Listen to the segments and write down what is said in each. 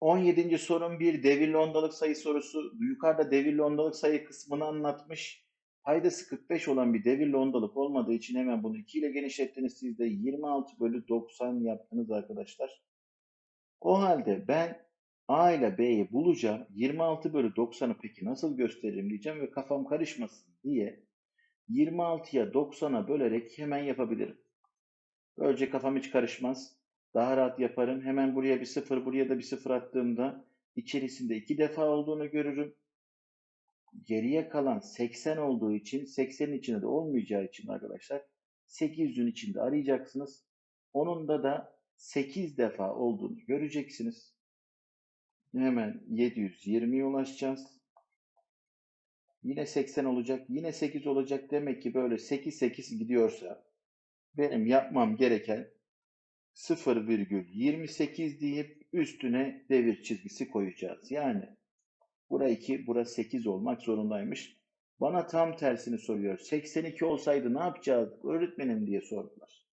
17. sorun bir devirli ondalık sayı sorusu. Yukarıda devirli ondalık sayı kısmını anlatmış. Paydası 45 olan bir devirli ondalık olmadığı için hemen bunu 2 ile genişlettiniz. Siz de 26 bölü 90 yaptınız arkadaşlar. O halde ben A ile B'yi bulacağım. 26 bölü 90'ı peki nasıl gösteririm diyeceğim ve kafam karışmasın diye 26'ya 90'a bölerek hemen yapabilirim. Böylece kafam hiç karışmaz. Daha rahat yaparım. Hemen buraya bir sıfır, buraya da bir sıfır attığımda içerisinde iki defa olduğunu görürüm. Geriye kalan 80 olduğu için 80'in içinde de olmayacağı için arkadaşlar 800'ün içinde arayacaksınız. Onun da da 8 defa olduğunu göreceksiniz. Hemen 720'ye ulaşacağız. Yine 80 olacak. Yine 8 olacak. Demek ki böyle 8 8 gidiyorsa benim yapmam gereken 0,28 deyip üstüne devir çizgisi koyacağız. Yani bura 2, bura 8 olmak zorundaymış. Bana tam tersini soruyor. 82 olsaydı ne yapacağız öğretmenim diye sordular.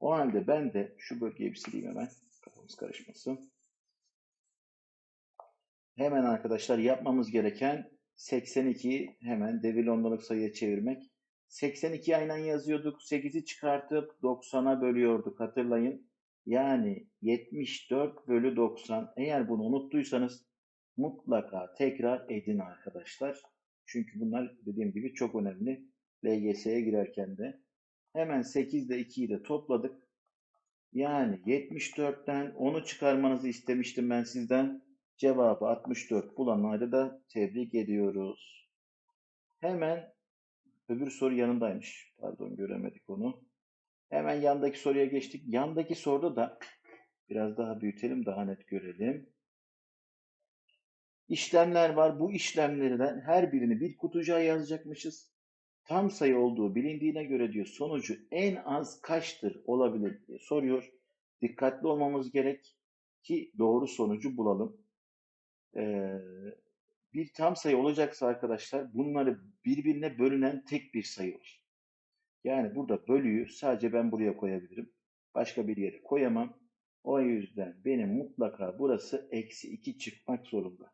O halde ben de şu bölgeyi bir sileyim hemen. Kafamız karışmasın. Hemen arkadaşlar yapmamız gereken 82 hemen devirli ondalık sayıya çevirmek. 82 aynen yazıyorduk. 8'i çıkartıp 90'a bölüyorduk hatırlayın. Yani 74 bölü 90. Eğer bunu unuttuysanız mutlaka tekrar edin arkadaşlar. Çünkü bunlar dediğim gibi çok önemli. LGS'ye girerken de. Hemen 8 ile 2'yi de topladık. Yani 74'ten 10'u çıkarmanızı istemiştim ben sizden. Cevabı 64 bulanları da tebrik ediyoruz. Hemen öbür soru yanındaymış. Pardon göremedik onu. Hemen yandaki soruya geçtik. Yandaki soruda da biraz daha büyütelim, daha net görelim. İşlemler var. Bu işlemlerden her birini bir kutucuğa yazacakmışız. Tam sayı olduğu bilindiğine göre diyor sonucu en az kaçtır olabilir diye soruyor. Dikkatli olmamız gerek ki doğru sonucu bulalım. Ee, bir tam sayı olacaksa arkadaşlar bunları birbirine bölünen tek bir sayı var. Yani burada bölüyü sadece ben buraya koyabilirim. Başka bir yere koyamam. O yüzden benim mutlaka burası eksi 2 çıkmak zorunda.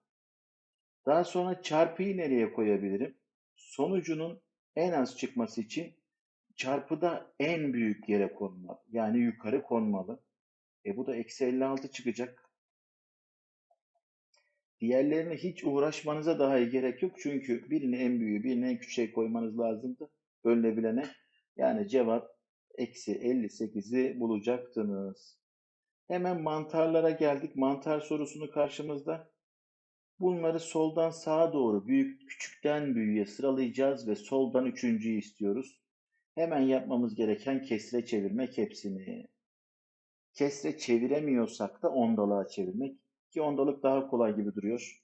Daha sonra çarpıyı nereye koyabilirim? Sonucunun en az çıkması için çarpıda en büyük yere konmalı. Yani yukarı konmalı. E bu da eksi 56 çıkacak. Diğerlerine hiç uğraşmanıza dahi gerek yok. Çünkü birini en büyüğü, birini en küçüğe koymanız lazımdı. Bölünebilene. Yani cevap eksi 58'i bulacaktınız. Hemen mantarlara geldik. Mantar sorusunu karşımızda. Bunları soldan sağa doğru büyük küçükten büyüğe sıralayacağız ve soldan üçüncüyü istiyoruz. Hemen yapmamız gereken kesre çevirmek hepsini. Kesre çeviremiyorsak da ondalığa çevirmek ki ondalık daha kolay gibi duruyor.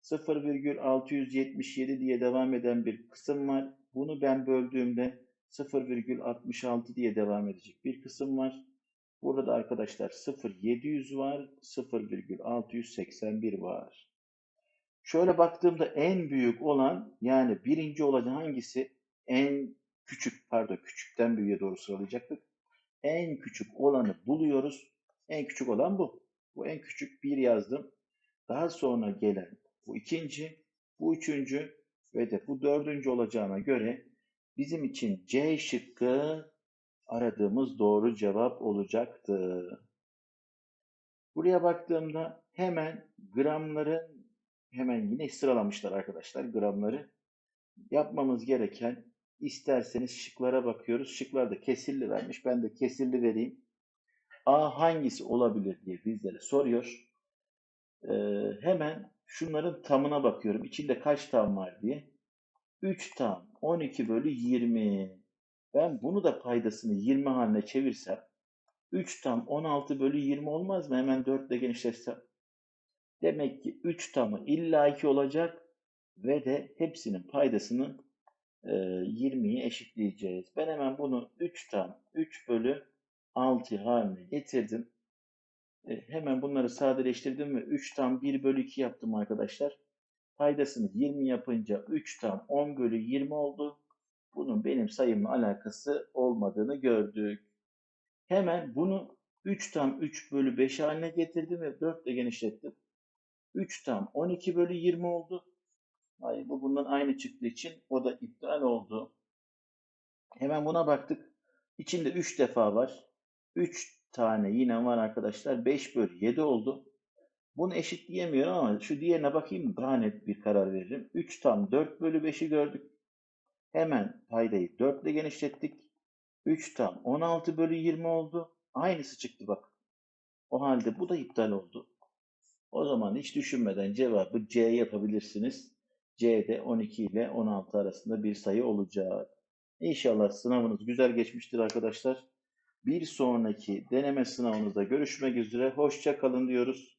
0,677 diye devam eden bir kısım var. Bunu ben böldüğümde 0,66 diye devam edecek bir kısım var. Burada arkadaşlar 0,700 var, 0,681 var. Şöyle baktığımda en büyük olan yani birinci olan hangisi? En küçük pardon küçükten büyüğe doğru sıralayacaktık. En küçük olanı buluyoruz. En küçük olan bu. Bu en küçük bir yazdım. Daha sonra gelen bu ikinci, bu üçüncü ve de bu dördüncü olacağına göre bizim için C şıkkı aradığımız doğru cevap olacaktı. Buraya baktığımda hemen gramları hemen yine sıralamışlar arkadaşlar gramları. Yapmamız gereken isterseniz şıklara bakıyoruz. Şıklarda kesirli vermiş. Ben de kesirli vereyim. A hangisi olabilir diye bizlere soruyor. Ee, hemen şunların tamına bakıyorum. İçinde kaç tam var diye. 3 tam 12 bölü 20. Ben bunu da paydasını 20 haline çevirsem 3 tam 16 bölü 20 olmaz mı? Hemen 4 ile genişletsem. Demek ki 3 tamı illaki olacak ve de hepsinin paydasını e, 20'yi eşitleyeceğiz. Ben hemen bunu 3 tam 3 bölü 6 haline getirdim. E, hemen bunları sadeleştirdim ve 3 tam 1 bölü 2 yaptım arkadaşlar. Paydasını 20 yapınca 3 tam 10 bölü 20 oldu. Bunun benim sayımla alakası olmadığını gördük. Hemen bunu 3 tam 3 bölü 5 haline getirdim ve 4 ile genişlettim. 3 tam 12 bölü 20 oldu. Hayır bu bundan aynı çıktığı için o da iptal oldu. Hemen buna baktık. İçinde 3 defa var. 3 tane yine var arkadaşlar. 5 bölü 7 oldu. Bunu eşitleyemiyorum ama şu diğerine bakayım daha net bir karar veririm. 3 tam 4 bölü 5'i gördük. Hemen paydayı 4 ile genişlettik. 3 tam 16 bölü 20 oldu. Aynısı çıktı bak. O halde bu da iptal oldu. O zaman hiç düşünmeden cevabı C yapabilirsiniz. C'de 12 ile 16 arasında bir sayı olacak. İnşallah sınavınız güzel geçmiştir arkadaşlar. Bir sonraki deneme sınavınızda görüşmek üzere. Hoşça kalın diyoruz.